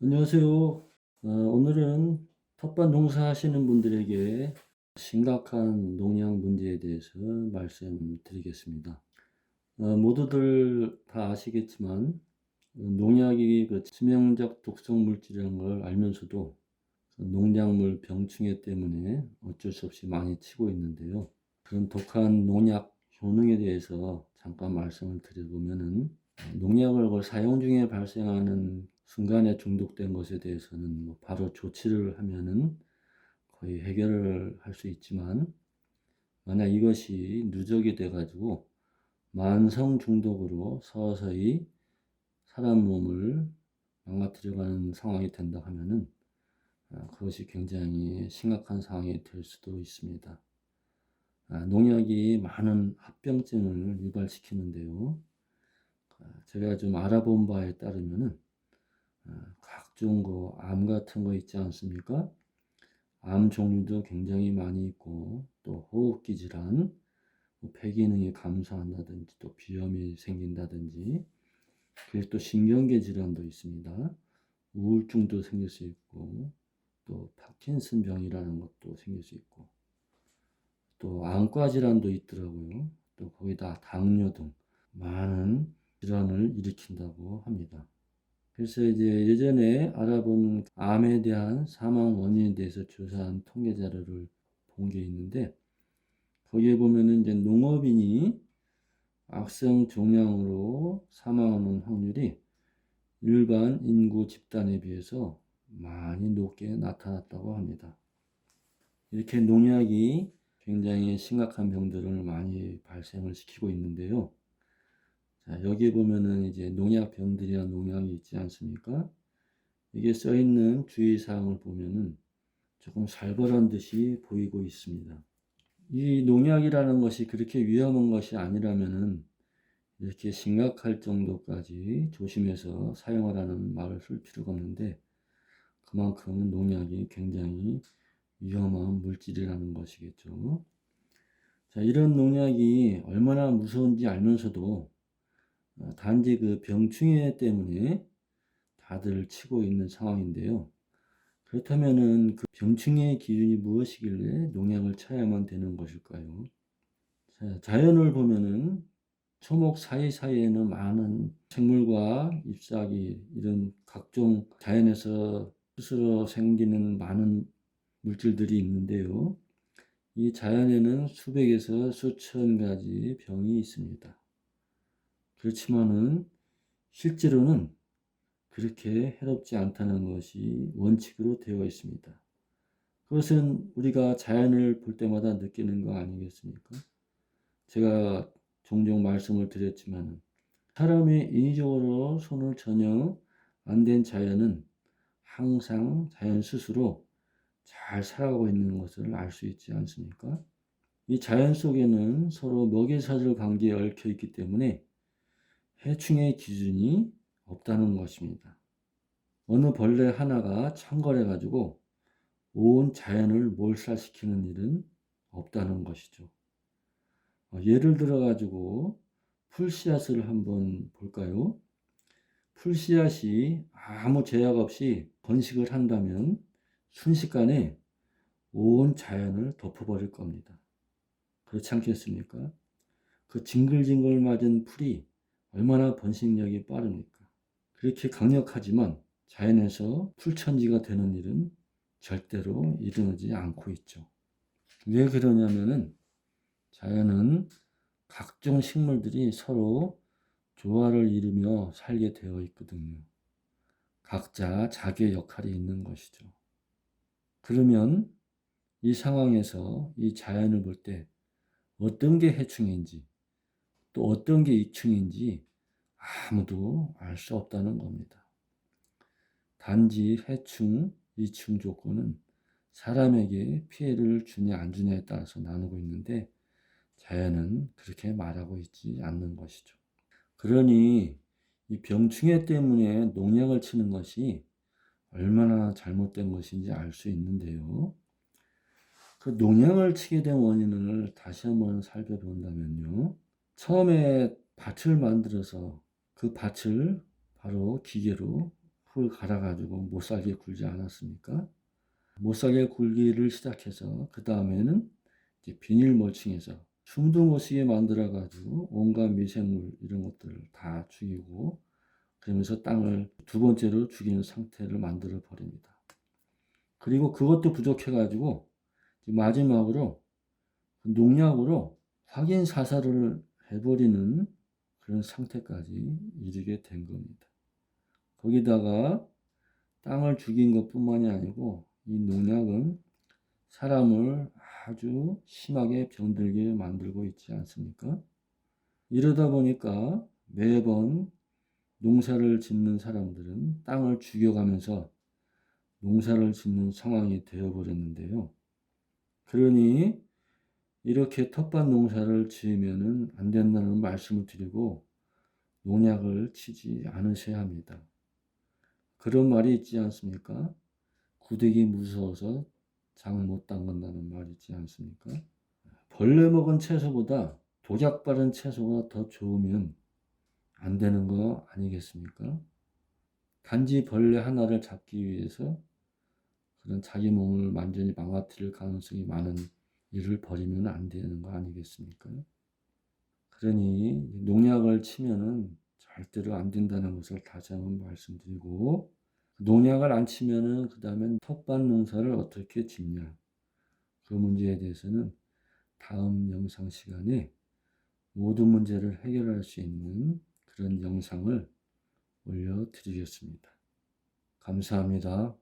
안녕하세요. 어, 오늘은 텃밭 농사 하시는 분들에게 심각한 농약 문제에 대해서 말씀드리겠습니다. 어, 모두들 다 아시겠지만 어, 농약이 그 치명적 독성 물질이라는 걸 알면서도 그 농약물 병충해 때문에 어쩔 수 없이 많이 치고 있는데요. 그런 독한 농약 효능에 대해서 잠깐 말씀을 드려보면은 농약을 그 사용 중에 발생하는 순간에 중독된 것에 대해서는 뭐 바로 조치를 하면은 거의 해결을 할 수 있지만 만약 이것이 누적이 돼 가지고 만성 중독으로 서서히 사람 몸을 망가뜨려가는 상황이 된다 하면은 아, 그것이 굉장히 심각한 상황이 될 수도 있습니다. 아, 농약이 많은 합병증을 유발시키는데요. 아, 제가 좀 알아본 바에 따르면은 아, 각종 그암 같은 거 있지 않습니까? 암 종류도 굉장히 많이 있고 또 호흡기 질환, 뭐 폐기능이 감소한다든지 또 비염이 생긴다든지 그리고 또 신경계 질환도 있습니다. 우울증도 생길 수 있고 또 파킨슨 병이라는 것도 생길 수 있고 또 안과 질환도 있더라고요. 또 거기다 당뇨 등 많은 질환을 일으킨다고 합니다. 그래서 이제 예전에 알아본 암에 대한 사망 원인에 대해서 조사한 통계 자료를 본 게 있는데 거기에 보면은 이제 농업인이 악성 종양으로 사망하는 확률이 일반 인구 집단에 비해서 많이 높게 나타났다고 합니다. 이렇게 농약이 굉장히 심각한 병들을 많이 발생을 시키고 있는데요. 자, 여기 보면은 이제 농약병들이나 농약이 있지 않습니까? 이게 써 있는 주의사항을 보면은 조금 살벌한 듯이 보이고 있습니다. 이 농약이라는 것이 그렇게 위험한 것이 아니라면은 이렇게 심각할 정도까지 조심해서 사용하라는 말을 쓸 필요가 없는데 그만큼 농약이 굉장히 위험한 물질이라는 것이겠죠. 자, 이런 농약이 얼마나 무서운지 알면서도 어, 단지 그 병충해 때문에 다들 치고 있는 상황인데요. 그렇다면은 그 병충해의 기준이 무엇이길래 농약을 쳐야만 되는 것일까요? 자, 자연을 보면은 초목 사이사이에는 많은 생물과 잎사귀 이런 각종 자연에서 스스로 생기는 많은 물질들이 있는데요. 이 자연에는 수백에서 수천 가지 병이 있습니다. 그렇지만은 실제로는 그렇게 해롭지 않다는 것이 원칙으로 되어 있습니다. 그것은 우리가 자연을 볼 때마다 느끼는 거 아니겠습니까? 제가 종종 말씀을 드렸지만 사람이 인위적으로 손을 전혀 안댄 자연은 항상 자연 스스로 잘 살아가고 있는 것을 알 수 있지 않습니까? 이 자연 속에는 서로 먹이 사슬 관계에 얽혀 있기 때문에 해충의 기준이 없다는 것입니다. 어느 벌레 하나가 창궐해 가지고 온 자연을 몰살시키는 일은 없다는 것이죠. 어, 예를 들어 가지고 풀씨앗을 한번 볼까요? 풀씨앗이 아무 제약 없이 번식을 한다면 순식간에 온 자연을 덮어버릴 겁니다. 그렇지 않겠습니까? 그 징글징글 맞은 풀이 얼마나 번식력이 빠릅니까? 그렇게 강력하지만 자연에서 풀천지가 되는 일은 절대로 일어나지 않고 있죠. 왜 그러냐면은 자연은 각종 식물들이 서로 조화를 이루며 살게 되어 있거든요. 각자 자기의 역할이 있는 것이죠. 그러면 이 상황에서 이 자연을 볼 때 어떤 게 해충인지 또 어떤 게 이충인지 아무도 알 수 없다는 겁니다. 단지 해충, 이충 조건은 사람에게 피해를 주냐 안 주냐에 따라서 나누고 있는데 자연은 그렇게 말하고 있지 않는 것이죠. 그러니 이 병충해 때문에 농약을 치는 것이 얼마나 잘못된 것인지 알 수 있는데요. 그 농약을 치게 된 원인을 다시 한번 살펴본다면요. 처음에 밭을 만들어서 그 밭을 바로 기계로 흙을 갈아가지고 못살게 굴지 않았습니까? 못살게 굴기를 시작해서 그 다음에는 비닐 멀칭해서 숨도 못 쉬게 만들어 가지고 온갖 미생물 이런 것들을 다 죽이고 그러면서 땅을 두 번째로 죽이는 상태를 만들어 버립니다. 그리고 그것도 부족해 가지고 마지막으로 농약으로 확인 사살을 해버리는 그런 상태까지 이르게 된 겁니다. 거기다가 땅을 죽인 것 뿐만이 아니고 이 농약은 사람을 아주 심하게 병들게 만들고 있지 않습니까? 이러다 보니까 매번 농사를 짓는 사람들은 땅을 죽여가면서 농사를 짓는 상황이 되어버렸는데요. 그러니 이렇게 텃밭 농사를 지으면 안 된다는 말씀을 드리고 농약을 치지 않으셔야 합니다. 그런 말이 있지 않습니까? 구데기 무서워서 장 못 담근다는 말이 있지 않습니까? 벌레 먹은 채소보다 독약 바른 채소가 더 좋으면 안 되는 거 아니겠습니까? 단지 벌레 하나를 잡기 위해서 그런 자기 몸을 완전히 망가뜨릴 가능성이 많은 일을 벌이면 안 되는 거 아니겠습니까? 그러니 농약을 치면은 절대로 안 된다는 것을 다시 한번 말씀드리고 농약을 안 치면은 그 다음엔 텃밭 농사를 어떻게 짓냐 그 문제에 대해서는 다음 영상 시간에 모든 문제를 해결할 수 있는 그런 영상을 올려드리겠습니다. 감사합니다.